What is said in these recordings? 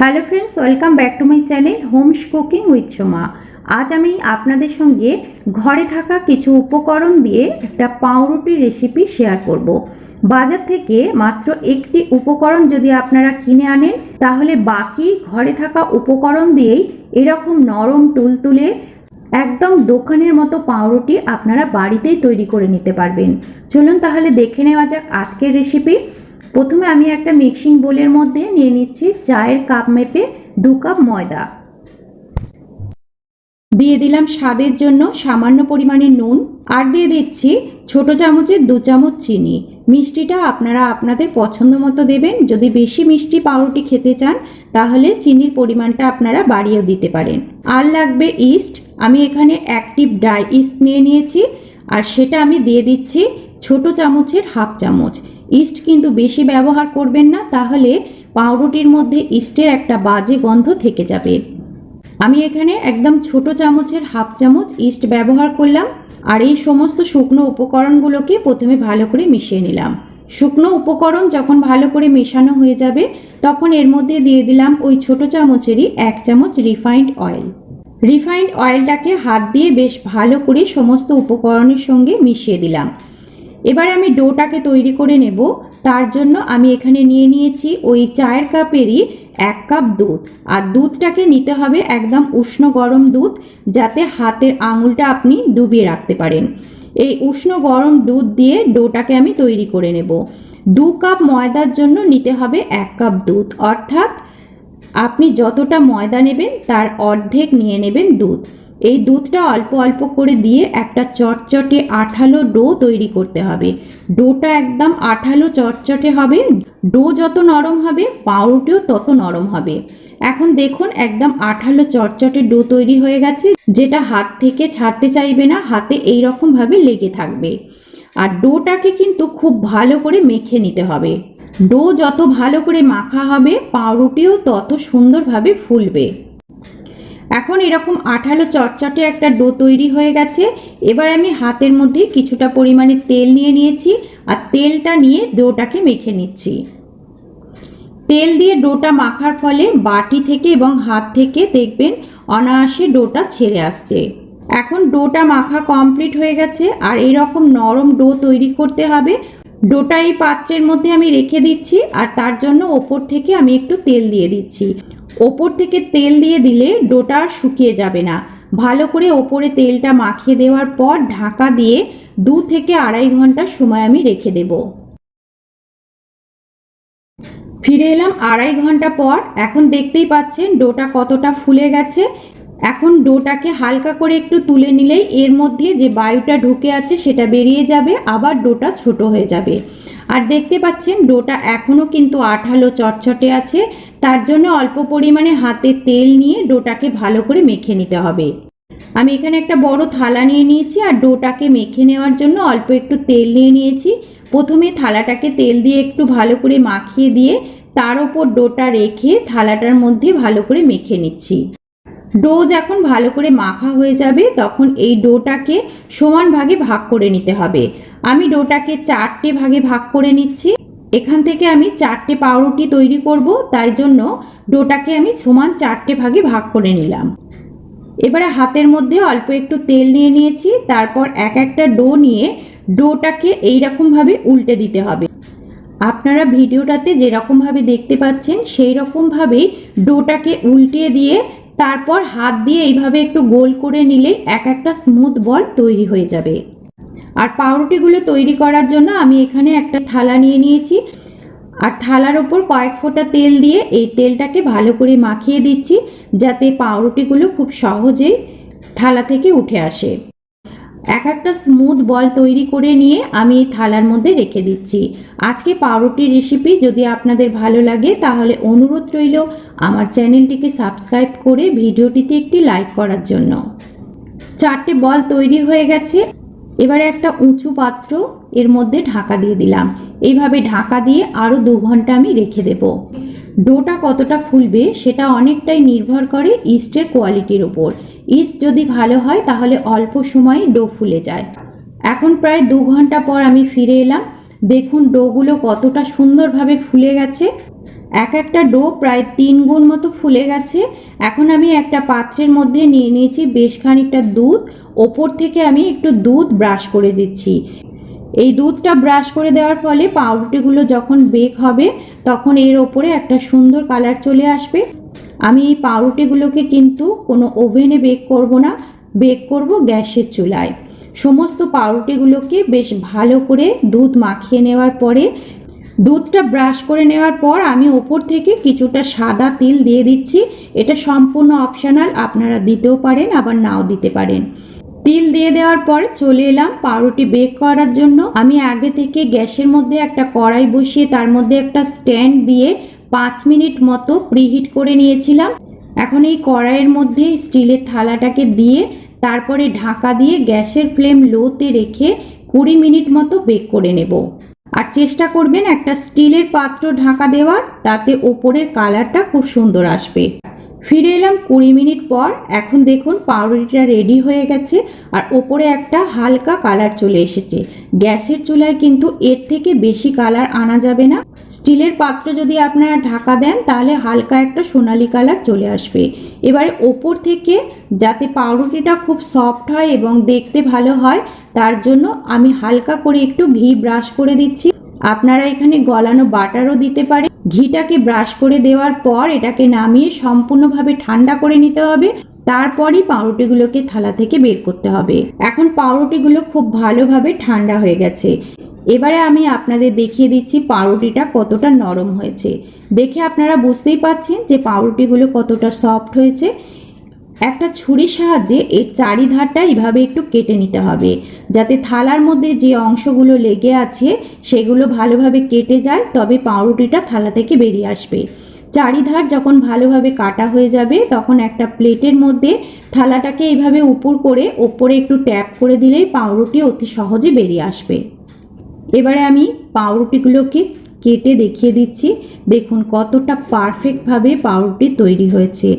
Hello friends welcome back to my channel homes cooking with Soma আজ আমি আপনাদের সঙ্গে ঘরে থাকা কিছু উপকরণ দিয়ে একটা পাউরুটির রেসিপি শেয়ার করব। বাজার থেকে মাত্র একটি উপকরণ যদি আপনারা কিনে আনেন, তাহলে বাকি ঘরে থাকা উপকরণ দিয়েই এরকম নরম তুলতুলে, একদম দোকানের মতো পাউরুটি আপনারা বাড়িতেই তৈরি করে নিতে পারবেন। চলুন তাহলে দেখে নেওয়া যাক আজকের রেসিপি প্রথমে আমি একটা মিক্সিং বোলের মধ্যে নিয়ে নিচ্ছি চায়ের কাপ মেপে দু কাপ ময়দা। দিয়ে দিলাম স্বাদের জন্য সামান্য পরিমাণে নুন আর দিয়ে দিচ্ছি ছোট চামচের দু চামচ চিনি। মিষ্টিটা আপনারা আপনাদের পছন্দ মতো দেবেন। যদি বেশি মিষ্টি পাউরুটি খেতে চান, তাহলে চিনির পরিমাণটা আপনারা বাড়িয়েও দিতে পারেন। আর লাগবে ইস্ট। আমি এখানে অ্যাক্টিভ ড্রাই ইস্ট নিয়ে নিয়েছি। আর সেটা আমি দিয়ে দিচ্ছি ছোট চামচের হাফ চামচ। ইস্ট কিন্তু বেশি ব্যবহার করবেন না, তাহলে পাউরুটির মধ্যে ইস্টের একটা বাজে গন্ধ থেকে যাবে। আমি এখানে একদম ছোট চামচের হাফ চামচ ইস্ট ব্যবহার করলাম, আর এই সমস্ত শুকনো উপকরণগুলোকে প্রথমে ভালো করে মিশিয়ে নিলাম। শুকনো উপকরণ যখন ভালো করে মেশানো হয়ে যাবে, তখন এর মধ্যে দিয়ে দিলাম ওই ছোট চামচেরই এক চামচ রিফাইন্ড অয়েল। রিফাইন্ড অয়েলটাকে হাত দিয়ে বেশ ভালো করে সমস্ত উপকরণের সঙ্গে মিশিয়ে দিলাম। এবারে আমি ডোটাকে তৈরি করে নেব। তার জন্য আমি এখানে নিয়ে নিয়েছি ওই চায়ের কাপেরই এক কাপ দুধ। আর দুধটাকে নিতে হবে একদম উষ্ণ গরম দুধ, যাতে হাতের আঙুলটা আপনি ডুবিয়ে রাখতে পারেন। এই উষ্ণ গরম দুধ দিয়ে ডোটাকে আমি তৈরি করে নেব। দু কাপ ময়দার জন্য নিতে হবে এক কাপ দুধ। অর্থাৎ আপনি যতটা ময়দা নেবেন, তার অর্ধেক নিয়ে নেবেন দুধ। এই দুধটা অল্প অল্প করে দিয়ে একটা চটচটে আঠালো ডো তৈরি করতে হবে। ডোটা একদম আঠালো চটচটে হবে। ডো যত নরম হবে, পাউরুটিও তত নরম হবে। এখন দেখুন একদম আঠালো চটচটে ডো তৈরি হয়ে গেছে, যেটা হাত থেকে ছাড়তে চাইবে না, হাতে এই ভাবে লেগে থাকবে। আর ডোটাকে কিন্তু খুব ভালো করে মেখে নিতে হবে। ডো যত ভালো করে মাখা হবে, পাউরুটিও তত সুন্দরভাবে ফুলবে। এখন এরকম আঠালো চটচটে একটা ডো তৈরি হয়ে গেছে। এবার আমি হাতের মধ্যে কিছুটা পরিমাণে তেল নিয়ে নিয়েছি আর তেলটা নিয়ে ডোটাকে মেখে নিচ্ছি। তেল দিয়ে ডোটা মাখার ফলে বাটি থেকে এবং হাত থেকে দেখবেন অনায়াসে ডোটা ছেড়ে আসছে। এখন ডোটা মাখা কমপ্লিট হয়ে গেছে আর এইরকম নরম ডো তৈরি করতে হবে। ডোটা এই পাত্রের মধ্যে আমি রেখে দিচ্ছি আর তার জন্য ওপর থেকে আমি একটু তেল দিয়ে দিচ্ছি। ওপর থেকে তেল দিয়ে দিলে ডোটা শুকিয়ে যাবে না। ভালো করে ওপরে তেলটা মাখিয়ে দেওয়ার পর ঢাকা দিয়ে দু থেকে আড়াই ঘণ্টা সময় আমি রেখে দেব। ফিরে এলাম আড়াই ঘণ্টা পর। এখন দেখতেই পাচ্ছেন ডোটা কতটা ফুলে গেছে। এখন ডোটাকে হালকা করে একটু তুলে নিলেই এর মধ্যে যে বায়ুটা ঢুকে আছে সেটা বেরিয়ে যাবে, আবার ডোটা ছোট হয়ে যাবে। আর দেখতে পাচ্ছেন ডোটা এখনও কিন্তু আঠালো চটচটে আছে। তার জন্য অল্প পরিমাণে হাতে তেল নিয়ে ডোটাকে ভালো করে মেখে নিতে হবে। আমি এখানে একটা বড় থালা নিয়ে নিয়েছি আর ডোটাকে মেখে নেওয়ার জন্য অল্প একটু তেল নিয়ে নিয়েছি। প্রথমে থালাটাকে তেল দিয়ে একটু ভালো করে মাখিয়ে দিয়ে তার ওপর ডোটা রেখে থালাটার মধ্যে ভালো করে মেখে নিচ্ছি। ডো যখন ভালো করে মাখা হয়ে যাবে তখন এই ডোটাকে সমান ভাগে ভাগ করে নিতে হবে। আমি ডোটাকে চারটে ভাগে ভাগ করে নিচ্ছি। এখান থেকে আমি চারটে পাউরুটি তৈরি করব, তাই জন্য ডোটাকে আমি সমান চারটে ভাগে ভাগ করে নিলাম। এবারে হাতের মধ্যে অল্প একটু তেল নিয়ে নিয়েছি, তারপর এক একটা ডো নিয়ে ডোটাকে এইরকমভাবে উল্টে দিতে হবে। আপনারা ভিডিওটাতে যেরকমভাবে দেখতে পাচ্ছেন সেই রকমভাবেই ডোটাকে উল্টিয়ে দিয়ে তারপর হাত দিয়ে এইভাবে একটু গোল করে নিলেই এক একটা স্মুথ বল তৈরি হয়ে যাবে। আর পাউরুটিগুলো তৈরি করার জন্য আমি এখানে একটা থালা নিয়ে নিয়েছি। আর থালার ওপর কয়েক ফোঁটা তেল দিয়ে এই তেলটাকে ভালো করে মাখিয়ে দিচ্ছি, যাতে পাউরুটিগুলো খুব সহজেই থালা থেকে উঠে আসে। এক একটা স্মুথ বল তৈরি করে নিয়ে আমি থালার মধ্যে রেখে দিচ্ছি। আজকে পাউরুটির রেসিপি যদি আপনাদের ভালো লাগে, তাহলে অনুরোধ রইল আমার চ্যানেলটিকে সাবস্ক্রাইব করে ভিডিওটিতে একটি লাইক করার জন্য। চারটে বল তৈরি হয়ে গেছে। এবারে একটা উঁচু পাত্র এর মধ্যে ঢাকা দিয়ে দিলাম। এইভাবে ঢাকা দিয়ে আরও দু ঘণ্টা আমি রেখে দেব। ডোটা কতটা ফুলবে সেটা অনেকটাই নির্ভর করে ইস্টের কোয়ালিটির ওপর ইস্ট যদি ভালো হয় তাহলে অল্প সময়ে ডো ফুলে যায়। এখন প্রায় দু ঘণ্টা পর আমি ফিরে এলাম। দেখুন ডোগুলো কতটা সুন্দরভাবে ফুলে গেছে। এক একটা ডো প্রায় তিন গুণ মতো ফুলে গেছে। এখন আমি একটা পাত্রের মধ্যে নিয়ে নিয়েছি বেশ খানিকটা দুধ। ওপর থেকে আমি একটু দুধ ব্রাশ করে দিচ্ছি। এই দুধটা ব্রাশ করে দেওয়ার ফলে পাউরুটিগুলো যখন বেক হবে, তখন এর ওপরে একটা সুন্দর কালার চলে আসবে। আমি এই পাউরুটিগুলোকে কিন্তু কোনো ওভেনে বেক করব না, বেক করব গ্যাসের চুলায়। সমস্ত পাউরুটিগুলোকে বেশ ভালো করে দুধ মাখিয়ে নেওয়ার পরে দুধটা ব্রাশ করে নেওয়ার পর আমি ওপর থেকে কিছুটা সাদা তিল দিয়ে দিচ্ছি। এটা সম্পূর্ণ অপশানাল, আপনারা দিতেও পারেন, আবার নাও দিতে পারেন। তিল দিয়ে দেওয়ার পর চলে এলাম পাউরুটি বেক করার জন্য। আমি আগে থেকে গ্যাসের মধ্যে একটা কড়াই বসিয়ে তার মধ্যে একটা স্ট্যান্ড দিয়ে পাঁচ মিনিট মতো প্রিহিট করে নিয়েছিলাম। এখন এই কড়াইয়ের মধ্যে স্টিলের থালাটাকে দিয়ে তারপরে ঢাকা দিয়ে গ্যাসের ফ্লেম লোতে রেখে কুড়ি মিনিট মতো বেক করে নেব। আর চেষ্টা করবেন একটা স্টিলের পাত্র ঢাকা দেওয়ার তাতে ওপরের কালারটা খুব সুন্দর আসবে। ফিরে এলাম কুড়ি মিনিট পর। এখন দেখুন, পাউরুটিটা রেডি হয়ে গেছে আর ওপরে একটা হালকা কালার চলে এসেছে। গ্যাসের চুলায় কিন্তু এর থেকে বেশি কালার আনা যাবে না। স্টিলের পাত্র যদি আপনারা ঢাকা দেন, তাহলে হালকা একটা সোনালি কালার চলে আসবে। এবারে ওপর থেকে যাতে পাউরুটিটা খুব সফট হয় এবং দেখতে ভালো হয়, তার জন্য আমি হালকা করে একটু ঘি ব্রাশ করে দিচ্ছি। আপনারা এখানে গলানো বাটারও দিতে পারেন। ঘিটাকে ব্রাশ করে দেওয়ার পর এটাকে নামিয়ে সম্পূর্ণভাবে ঠান্ডা করে নিতে হবে। তারপরই পাউরুটিগুলোকে থালা থেকে বের করতে হবে। এখন পাউরুটিগুলো খুব ভালোভাবে ঠান্ডা হয়ে গেছে। এবারে আমি আপনাদের দেখিয়ে দিচ্ছি পাউরুটিটা কতটা নরম হয়েছে। দেখে আপনারা বুঝতেই পাচ্ছেন যে পাউরুটিগুলো কতটা সফট হয়েছে। একটা ছুরির সাহায্যে এর চারিধারটা এইভাবে একটু কেটে নিতে হবে, যাতে থালার মধ্যে যে অংশগুলো লেগে আছে সেগুলো ভালোভাবে কেটে যায়, তবে পাউরুটিটা থালা থেকে বেরিয়ে আসবে। চারিধার যখন ভালোভাবে কাটা হয়ে যাবে, তখন একটা প্লেটের মধ্যে থালাটাকে এইভাবে উপর করে ওপরে একটু ট্যাপ করে দিলেই পাউরুটি অতি সহজে বেরিয়ে আসবে। এবারে আমি পাউরুটিগুলোকে কেটে দেখিয়ে দিচ্ছি। দেখুন কতটা পারফেক্টভাবে পাউরুটি তৈরি হয়েছে।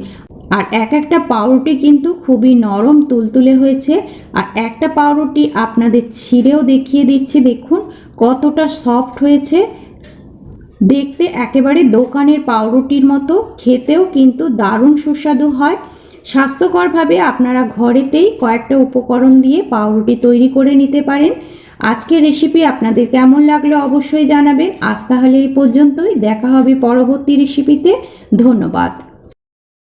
আর এক একটা পাউরুটি কিন্তু খুবই নরম, তুলতুলে হয়েছে। আর একটা পাউরুটি আপনাদের ছিঁড়েও দেখিয়ে দিচ্ছি, দেখুন কতটা সফট হয়েছে। দেখতে একেবারে দোকানের পাউরুটির মতো, খেতেও কিন্তু দারুণ সুস্বাদু হয়। স্বাস্থ্যকরভাবে আপনারা ঘরেতেই কয়েকটা উপকরণ দিয়ে পাউরুটি তৈরি করে নিতে পারেন। আজকের রেসিপি আপনাদের কেমন লাগল অবশ্যই জানাবেন। আজ তাহলে এই পর্যন্তই। দেখা হবে পরবর্তী রেসিপিতে ধন্যবাদ।